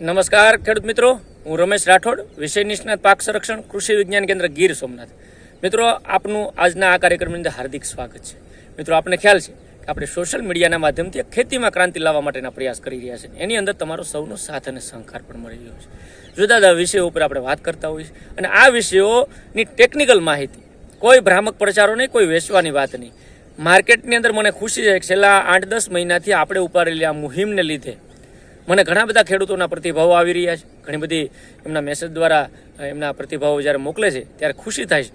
નમસ્કાર, ખેડૂત મિત્રો. હું રમેશ રાઠોડ, વિષય નિષ્ણાત પાક સંરક્ષણ કૃષિ વિજ્ઞાન કેન્દ્ર ગીર સોમનાથ. મિત્રો, આપનું આજના આ કાર્યક્રમની અંદર હાર્દિક સ્વાગત છે. મિત્રો, આપને ખ્યાલ છે કે આપણે સોશિયલ મીડિયાના માધ્યમથી ખેતીમાં ક્રાંતિ લાવવા માટેના પ્રયાસ કરી રહ્યા છે એની અંદર તમારો સૌનો સાથ અને સહકાર પણ મળી રહ્યો છે. જુદા જુદા વિષયો ઉપર આપણે વાત કરતા હોઈએ છીએ અને આ વિષયોની ટેકનિકલ માહિતી, કોઈ ભ્રામક પ્રચારો નહીં, કોઈ વેચવાની વાત નહીં. માર્કેટની અંદર મને ખુશી છે છેલ્લા આઠ દસ મહિનાથી આપણે ઉપાડેલી આ મુહિમને લીધે મને ઘણા બધા ખેડૂતોના પ્રતિભાવો આવી રહ્યા છે. ઘણી બધી એમના મેસેજ દ્વારા એમના પ્રતિભાવો જ્યારે મોકલે છે, ત્યારે ખુશી થાય છે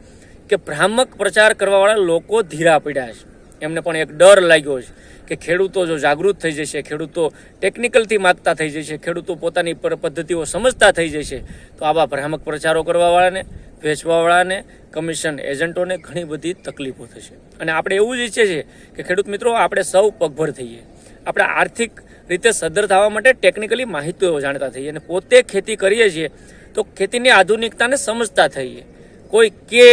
કે ભ્રામક પ્રચાર કરવાવાળા લોકો ધીરા પડ્યા છે. એમને પણ એક ડર લાગ્યો છે કે ખેડૂતો જો જાગૃત થઈ જશે, ખેડૂતો ટેકનિકલથી માગતા થઈ જશે, ખેડૂતો પોતાની પદ્ધતિઓ સમજતા થઈ જશે, તો આવા ભ્રામક પ્રચારો કરવાવાળાને, વેચવાવાળાને કમિશન એજન્ટોને ઘણી બધી તકલીફો થશે. અને આપણે એવું જ ઈચ્છીએ છીએ કે ખેડૂત મિત્રો, આપણે સૌ પગભર થઈએ. આપણે આર્થિક રીતે સદ્ધર થવા માટે ટેકનિકલી માહિતીઓ જાણતા થઈએ અને પોતે ખેતી કરીએ છીએ તો ખેતીની આધુનિકતાને સમજતા થઈએ. કોઈ કે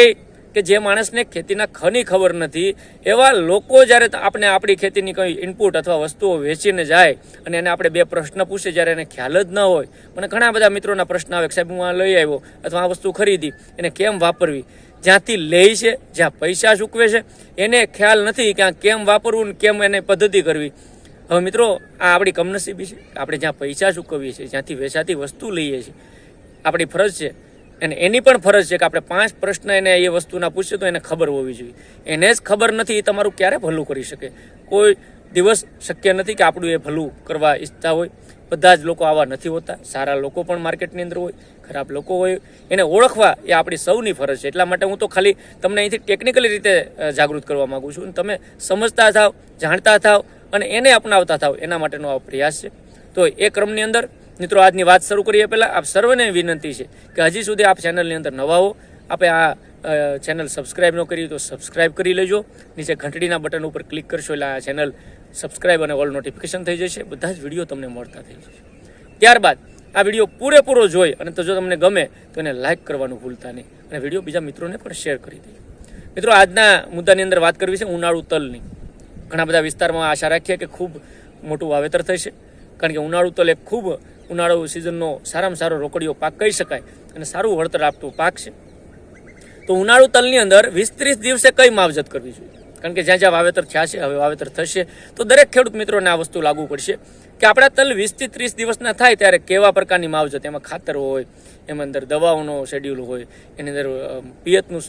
કે જે માણસને ખેતીના ખની ખબર નથી, એવા લોકો જ્યારે આપણે આપણી ખેતીની કંઈ ઇનપુટ અથવા વસ્તુઓ વેચીને જાય અને એને આપણે બે પ્રશ્ન પૂછે જ્યારે એને ખ્યાલ જ ન હોય. મને ઘણા બધા મિત્રોના પ્રશ્ન આવે સાહેબ, હું આ લઈ આવ્યો અથવા આ વસ્તુ ખરીદી, એને કેમ વાપરવી? જ્યાંથી લે છે, જ્યાં પૈસા ચૂકવે છે, એને ખ્યાલ નથી કે આ કેમ વાપરવું ને કેમ એને પદ્ધતિ કરવી. હવે મિત્રો, આ આપણી કમનસીબી છે આપણે જ્યાં પૈસા ચૂકવીએ છીએ, જ્યાંથી વેચાતી વસ્તુ લઈએ છીએ, આપણી ફરજ છે. અને એની પણ ફરજ છે કે આપણે પાંચ પ્રશ્ન એને એ વસ્તુના પૂછીએ તો એને ખબર હોવી જોઈએ. એને જ ખબર નથી એ તમારું ક્યારે ભલું કરી શકે. કોઈ દિવસ શક્ય નથી કે આપણું એ ભલું કરવા ઈચ્છતા હોય. બધા જ લોકો આવા નથી હોતા. સારા લોકો પણ માર્કેટની અંદર હોય, ખરાબ લોકો હોય. એને ઓળખવા એ આપણી સૌની ફરજ છે. એટલા માટે હું તો ખાલી તમને અહીંથી ટેકનિકલી રીતે જાગૃત કરવા માગું છું. તમે સમજતા થાવ, જાણતા થાવ અને એને અપનાવતા થાવ, એના માટેનો આ પ્રયાસ છે. તો એ ક્રમની અંદર, મિત્રો, આજની વાત શરૂ કરીએ પહેલાં. આપ સર્વને વિનંતી છે કે હજી સુધી આપ ચેનલની અંદર નવા હો. આપે આ ચેનલ સબસ્ક્રાઇબ ન કરી તો સબસ્ક્રાઈબ કરી લેજો. નીચે ઘંટડીના બટન ઉપર ક્લિક કરશો એટલે આ ચેનલ સબસ્ક્રાઈબ અને ઓલ નોટિફિકેશન થઈ જશે. બધા જ વીડિયો તમને મળતા થઈ જશે. ત્યારબાદ, આ વીડિયો પૂરેપૂરો જોઈ અને તો જો તમને ગમે તો એને લાઇક કરવાનું ભૂલતા નહીં. અને વીડિયો બીજા મિત્રોને પણ શેર કરી દઈએ મિત્રો, આજના મુદ્દાની અંદર વાત કરવી છે ઉનાળુ તલની. ઘણા બધા વિસ્તારમાં આશા રાખીએ કે ખૂબ મોટું વાવેતર થશે. કારણ કે ઉનાળુ તલ એક ખૂબ ઉનાળુ સિઝનનો સારામાં સારો રોકડીયો પાક કહી શકાય અને સારું વળતર આપતું પાક છે. તો ઉનાળુ તલની અંદર વીસ ત્રીસ દિવસે કઈ માવજત કરવી જોઈએ? કારણ કે જ્યાં જ્યાં વાવેતર થયા છે, હવે વાવેતર થશે. તો દરેક ખેડૂત મિત્રોને આ વસ્તુ લાગુ પડશે કે આપણા તલ વીસથી ત્રીસ દિવસના થાય ત્યારે કેવા પ્રકારની માવજત? એમાં ખાતર હોય, એમાં અંદર દવાઓનો શેડ્યુલ હોય, એની અંદર પિયતનું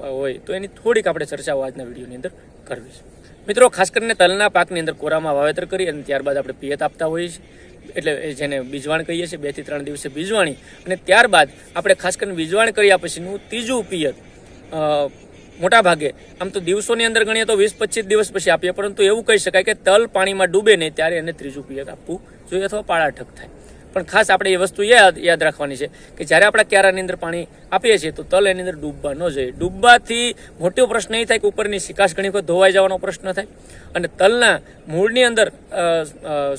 હોય. તો એની થોડીક આપણે ચર્ચાઓ આજના વિડીયોની અંદર કરવી છે. મિત્રો, ખાસ કરીને તલના પાકની અંદર કોરામાં વાવેતર કરી અને ત્યારબાદ આપણે પિયત આપતા હોઈએ છીએ. એટલે જેને બીજવાણ કહીએ છીએ, બેથી ત્રણ દિવસે બીજવાણી. અને ત્યારબાદ આપણે ખાસ કરીને બીજવાણ કર્યા પછીનું ત્રીજું પિયત મોટા ભાગે આમ તો દિવસોની અંદર ગણીએ તો વીસ પચીસ દિવસ પછી આપીએ, પરંતુ એવું કહી શકાય કે તલ પાણીમાં ડૂબે નહીં, ત્યારે એને ત્રીજું પિયત આપવું જોઈએ અથવા પાળાઠક થાય. પણ ખાસ આપણે એ વસ્તુ યાદ યાદ રાખવાની છે કે જ્યારે આપણે ક્યારાની અંદર પાણી આપીએ છીએ, તો તલ એની અંદર ડૂબવા ન જોઈએ. ડૂબવાથી મોટો પ્રશ્ન એ થાય કે ઉપરની શિકાસ ઘણી વખત ધોવાઈ જવાનો પ્રશ્ન થાય અને તલના મૂળની અંદર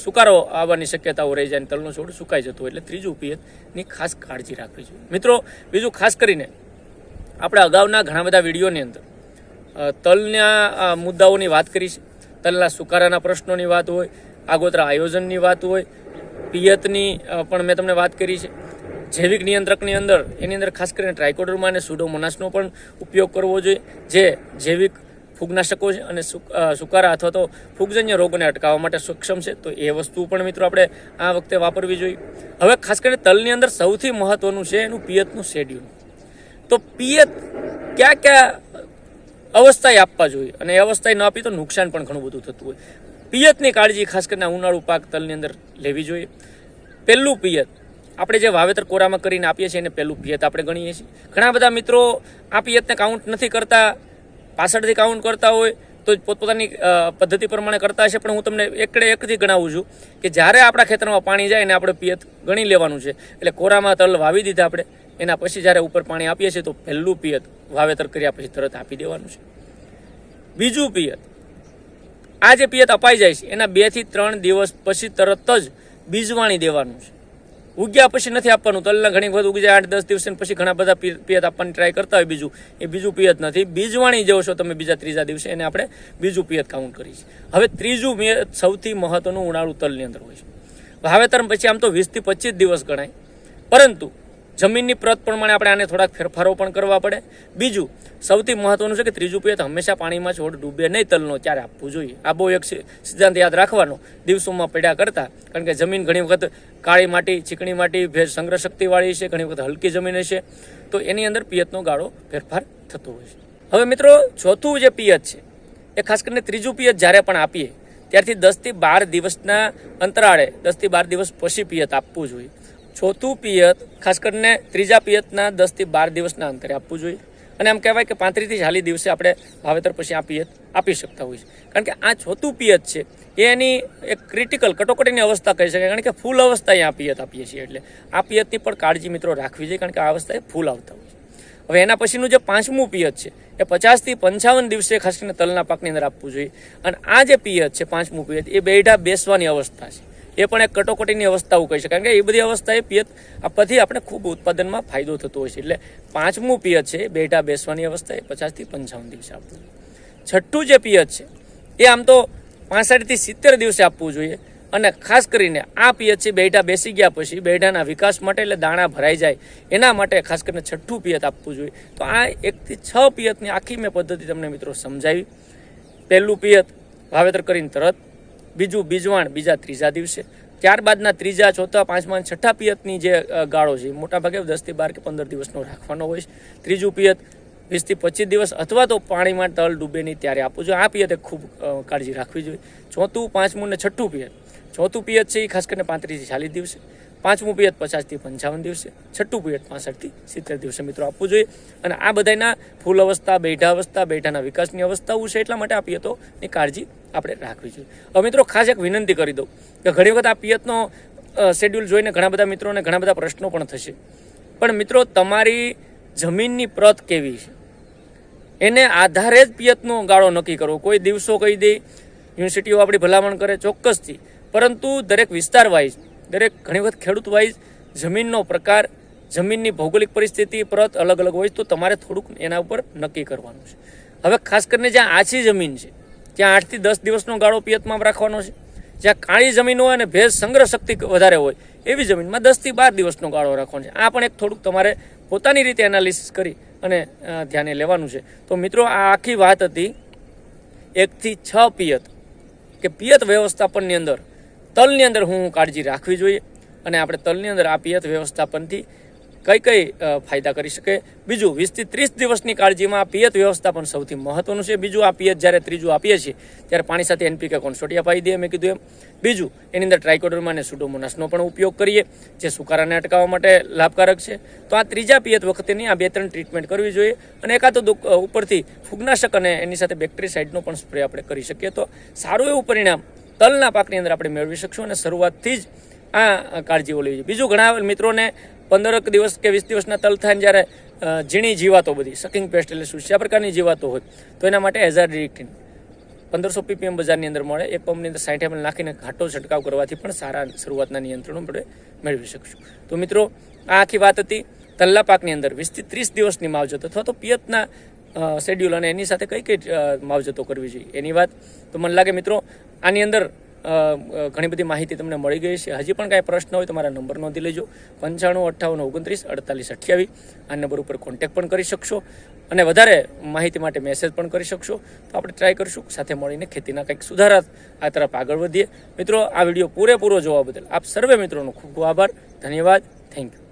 સુકારો આવવાની શક્યતાઓ રહી જાય અને તલનો છોડ સુકાઈ જતો એટલે ત્રીજું પિયતની ખાસ કાળજી રાખવી જોઈએ. મિત્રો, બીજું ખાસ કરીને આપણે અગાઉના ઘણા બધા વિડીયોની અંદર તલના મુદ્દાઓની વાત કરી છે. તલના સુકારાના પ્રશ્નોની વાત હોય, આગોતરા આયોજનની વાત હોય પિયતની પણ મેં તમને વાત કરી છે. જૈવિક નિયંત્રકની અંદર, એની અંદર ખાસ કરીને ટ્રાઇકોડર્મા અને સુડોમોનાસનો પણ ઉપયોગ કરવો જોઈએ, જે જૈવિક ફૂગનાશકો છે અને સુક- સુકારા અથવા તો ફૂગજન્ય રોગોને અટકાવવા માટે સક્ષમ છે. તો એ વસ્તુ પણ મિત્રો આપણે આ વખતે વાપરવી જોઈએ. હવે ખાસ કરીને તલની અંદર સૌથી મહત્વનું છે એનું પિયતનું શેડ્યુલ તો પિયત ક્યાં ક્યાં અવસ્થાએ આપવા જોઈએ? અને એ અવસ્થાએ ન આપી તો નુકસાન પણ ઘણું બધું થતું હોય. પિયતની કાળજી ખાસ કરીને ઉનાળુ પાક તલની અંદર લેવી જોઈએ. પહેલું પિયત આપણે જે વાવેતર કોરામાં કરીને આપીએ છીએ એને પહેલું પિયત આપણે ગણીએ છીએ. ઘણા બધા મિત્રો આ પિયતને કાઉન્ટ નથી કરતા, પાછળથી કાઉન્ટ કરતા હોય તો પોતપોતાની પદ્ધતિ પ્રમાણે કરતા હશે. પણ હું તમને એકડે એકથી ગણાવું છું કે જ્યારે આપણા ખેતરમાં પાણી જાય એને આપણે પિયત ગણી લેવાનું છે. એટલે કોરામાં તલ વાવી દીધા આપણે, એના પછી જ્યારે ઉપર પાણી આપીએ છીએ તો પહેલું પિયત વાવેતર કર્યા પછી તરત આપી દેવાનું છે. બીજું પિયત આ જે પિયત અપાઈ જાય છે. એના બેથી ત્રણ દિવસ પછી તરત જ બીજવાણી દેવાનું છે. ઉગ્યા પછી નથી આપવાનું. તલના ઘણી વખત ઉગી જાય, આઠ દસ દિવસ પછી ઘણા બધા પિયત આપવાની ટ્રાય કરતા હોય બીજું. એ બીજું પિયત નથી. બીજવાણી જેવો છો તમે બીજા ત્રીજા દિવસે, એને આપણે બીજું પિયત કાઉન્ટ કરીએ છીએ. હવે ત્રીજું પિયત સૌથી મહત્વનું ઉનાળુ તલની અંદર હોય છે. વાવેતર પછી આમ તો વીસથી પચીસ દિવસ ગણાય. પરંતુ જમીનની પ્રત પ્રમાણે આપણે આને થોડાક ફેરફારો પણ કરવા પડે. બીજું, સૌથી મહત્વનું છે કે ત્રીજું પિયત હંમેશા પાણીમાં છોડ ડૂબે નહીં, તલનો ત્યારે આપવું જોઈએ. આ બહુ એક સિદ્ધાંત યાદ રાખવાનો. દિવસોમાં પડ્યા કરતા, કારણ કે જમીન ઘણી વખત કાળી માટી, ચીકણી માટી, ભેજ સંગ્રહ શક્તિવાળી છે, ઘણી વખત હલકી જમીન હશે. તો એની અંદર પિયતનો ગાળો ફેરફાર થતો હોય છે. હવે મિત્રો, ચોથું જે પિયત છે, એ ખાસ કરીને ત્રીજું પિયત જ્યારે પણ આપીએ, ત્યારથી દસથી બાર દિવસના અંતરાળે, દસથી બાર દિવસ પછી પિયત આપવું જોઈએ. ચોથું પિયત, ખાસ કરીને ત્રીજા પિયતના દસથી બાર દિવસના અંતરે આપવું જોઈએ. અને એમ કહેવાય કે પાંત્રીસથી ચાલીસ દિવસે આપણે વાવેતર પછી આ પિયત આપી શકતા હોઈએ છીએ. કારણ કે આ ચોથું પિયત છે, એ એની એક ક્રિટિકલ કટોકટીની અવસ્થા કહી શકાય. કારણ કે ફૂલ અવસ્થાએ આ પિયત આપીએ છીએ એટલે આ પિયતની પણ કાળજી મિત્રો રાખવી જોઈએ, કારણ કે આ અવસ્થાએ ફૂલ આવતા હોય છે. હવે એના પછીનું જે પાંચમું પિયત છે, એ પચાસથી પંચાવન દિવસે ખાસ કરીને તલના પાકની અંદર આપવું જોઈએ. અને આ જે પિયત છે, પાંચમું પિયત, એ બેઠા બેસવાની અવસ્થા છે. એ પણ એક કટોકટીની અવસ્થા એવું કહી શકાય. કારણ કે એ બધી અવસ્થાએ પિયત આપવાથી આપણે ખૂબ ઉત્પાદનમાં ફાયદો થતો હોય છે. એટલે પાંચમું પિયત છે બેટા બેસવાની અવસ્થા એ પચાસથી પંચાવન દિવસે આપવું છઠ્ઠું જે પિયત છે, એ આમ તો પાસઠથી સિત્તેર દિવસે આપવું જોઈએ. અને ખાસ કરીને આ પિયત છે, બેઠા બેસી ગયા પછી બેઠાના વિકાસ માટે એટલે દાણા ભરાઈ જાય, એના માટે ખાસ કરીને છઠ્ઠું પિયત આપવું જોઈએ. તો આ એકથી છ પિયતની આખી મેં પદ્ધતિ તમને મિત્રો સમજાવી. પહેલું પિયત વાવેતર કરીને તરત બીજું બીજવાણ, બીજા ત્રીજા દિવસે. ત્યારબાદના ત્રીજા, ચોથા, પાંચમા છઠ્ઠા પિયતની જે ગાળો છે મોટાભાગે દસથી બાર કે પંદર દિવસનો રાખવાનો હોય છે. ત્રીજું પિયત વીસથી પચીસ દિવસ અથવા તો પાણીમાં તલ ડૂબે નહીં ત્યારે આપવું જોઈએ. આ પિયતે ખૂબ કાળજી રાખવી જોઈએ. ચોથું, પાંચમું ને છઠ્ઠું પિયત. ચોથું પિયત છે એ ખાસ કરીને પાંત્રીસથી ચાલીસ દિવસે. પાંચમું પિયત પચાસથી પંચાવન દિવસે, છઠ્ઠું પિયત પાસઠથી સિત્તેર દિવસે. મિત્રો, આપવું જોઈએ. અને આ બધાના ફૂલ અવસ્થા બેઠા અવસ્થા બેઠાના વિકાસની અવસ્થાઓ છે એટલા માટે આ પિયતોની કાળજી આપણે રાખવી જોઈએ. હવે મિત્રો, ખાસ એક વિનંતી કરી દઉં કે ઘણી વખત આ પિયતનો શેડ્યુલ જોઈને ઘણા બધા મિત્રોને ઘણા બધા પ્રશ્નો પણ થશે. પણ મિત્રો, તમારી જમીનની પ્રત કેવી છે? એને આધારે જ પિયતનો ગાળો નક્કી કરવો કોઈ દિવસો કહી દે, યુનિવર્સિટીઓ આપણી ભલામણ કરે ચોક્કસથી. પરંતુ દરેક વિસ્તાર વાઇઝ દરેક ઘણી વખત ખેડૂત વાઇઝ જમીનનો પ્રકાર, જમીનની ભૌગોલિક પરિસ્થિતિ, પરત અલગ અલગ હોય તો તમારે થોડુંક એના ઉપર નક્કી કરવાનું છે. હવે ખાસ કરીને જ્યાં આછી જમીન છે, ત્યાં આઠથી દસ દિવસનો ગાળો પિયતમાં રાખવાનો છે. જ્યાં કાળી જમીન હોય અને ભેજ સંગ્રહ શક્તિ વધારે હોય, એવી જમીનમાં દસથી બાર દિવસનો ગાળો રાખવાનો છે. આ પણ એક થોડુંક તમારે પોતાની રીતે એનાલિસિસ કરી અને ધ્યાને લેવાનું છે. તો મિત્રો, આ આખી વાત હતી એકથી છ પિયત, કે પિયત વ્યવસ્થાપનની અંદર તલની અંદર હું કાળજી રાખવી જોઈએ અને આપણે તલની અંદર આ પિયત વ્યવસ્થાપનથી કઈ કઈ ફાયદા કરી શકે. બીજું, વીસથી ત્રીસ દિવસની કાળજીમાં આ પિયત વ્યવસ્થાપન સૌથી મહત્વનું છે. બીજું આ પિયત જ્યારે ત્રીજું આપીએ છીએ, ત્યારે પાણી સાથે એનપીકે કોન્સોટી અપાવી દઈએ, મેં કીધું એમ. બીજું, એની અંદર ટ્રાઇકોડર્મા અને સુડોમોનાસનો પણ ઉપયોગ કરીએ, જે સુકારાને અટકાવવા માટે લાભકારક છે. તો આ ત્રીજા પિયત વખતેની આ બે ત્રણ ટ્રીટમેન્ટ કરવી જોઈએ અને એકાદો ઉપરથી ફૂગનાશક અને એની સાથે બેક્ટેરિસાઇડનો પણ સ્પ્રે આપણે કરી શકીએ. તો સારું એવું પરિણામ તલના પાકની અંદર આપણે મેળવી શકશું અને શરૂઆતથી જ આ કાળજીઓ લેવી જોઈએ. બીજું ઘણા મિત્રોને પંદરક દિવસ કે વીસ દિવસના તલ થાય જ્યારે ઝીણી જીવાતો બધી સકિંગ પેસ્ટ એટલે શું કયા પ્રકારની જીવાતો હોય, તો એના માટે એઝાડિરેક્ટિન પંદરસો પીપીએમ બજારની અંદર મળે. એ પંપની અંદર સાઠ એમએલ નાખીને ઘાટો છંટકાવ કરવાથી પણ સારા શરૂઆતના નિયંત્રણો આપણે મેળવી શકશું. તો મિત્રો, આ આખી વાત હતી તલ્લા પાકની અંદર. વીસથી ત્રીસ દિવસની માવજત અથવા તો પિયતના શેડ્યુલ અને એની સાથે કઈ કઈ માવજતો કરવી જોઈએ. એની વાત તો મને લાગે મિત્રો આની અંદર ઘણી બધી માહિતી તમને મળી ગઈ છે હજી પણ કાંઈ પ્રશ્ન હોય તમારા નંબર નોંધી લેજો. પંચાણું, અઠ્ઠાવન, ઓગણત્રીસ, અડતાલીસ, અઠ્યાવીસ. આ નંબર ઉપર કોન્ટેક્ટ પણ કરી શકશો અને વધારે માહિતી માટે મેસેજ પણ કરી શકશો. તો આપણે ટ્રાય કરીશું. સાથે મળીને ખેતીના કંઈક સુધારા આ તરફ આગળ વધીએ. મિત્રો, આ વીડિયો પૂરેપૂરો જોવા બદલ આપ સર્વે મિત્રોનો ખૂબ ખૂબ આભાર. ધન્યવાદ. Thank you